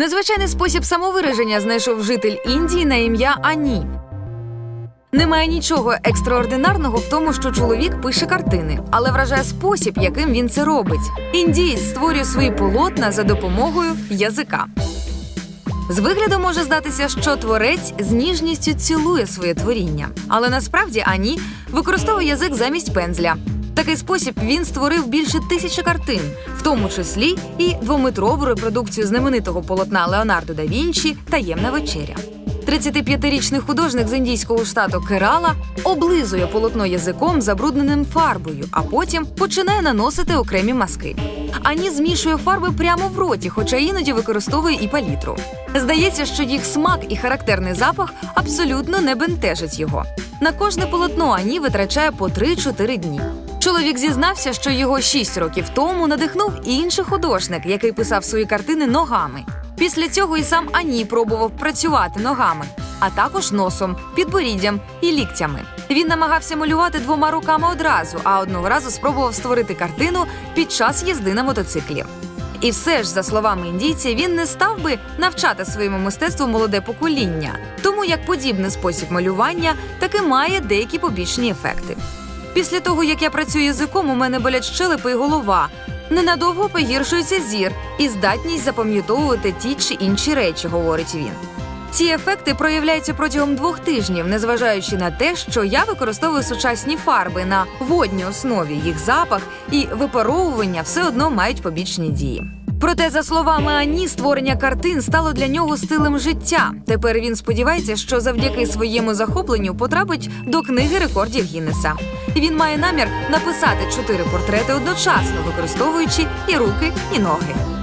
Незвичайний спосіб самовираження знайшов житель Індії на ім'я Ані. Немає нічого екстраординарного в тому, що чоловік пише картини, але вражає спосіб, яким він це робить. Індієць створює свої полотна за допомогою язика. З вигляду може здатися, що творець з ніжністю цілує своє творіння, але насправді Ані використовує язик замість пензля. Такий спосіб він створив більше тисячі картин, в тому числі і двометрову репродукцію знаменитого полотна Леонардо да Вінчі Таємна вечеря. 35-річний художник з індійського штату Керала облизує полотно язиком, забрудненим фарбою, а потім починає наносити окремі маски. Ані змішує фарби прямо в роті, хоча іноді використовує і палітру. Здається, що їх смак і характерний запах абсолютно не бентежить його. На кожне полотно Ані витрачає по 3-4 дні. Чоловік зізнався, що його 6 років тому надихнув інший художник, який писав свої картини ногами. Після цього і сам Ані пробував працювати ногами, а також носом, підборіддям і ліктями. Він намагався малювати двома руками одразу, а одного разу спробував створити картину під час їзди на мотоциклі. І все ж, за словами індійця, він не став би навчати своєму мистецтву молоде покоління, тому як подібний спосіб малювання таки має деякі побічні ефекти. Після того, як я працюю язиком, у мене болять щелепи і голова. Ненадовго погіршується зір і здатність запам'ятовувати ті чи інші речі, говорить він. Ці ефекти проявляються протягом двох тижнів, незважаючи на те, що я використовую сучасні фарби на водній основі, їх запах і випаровування все одно мають побічні дії. Проте, за словами Ані, створення картин стало для нього стилем життя. Тепер він сподівається, що завдяки своєму захопленню потрапить до книги рекордів Гіннеса. Він має намір написати чотири портрети одночасно, використовуючи і руки, і ноги.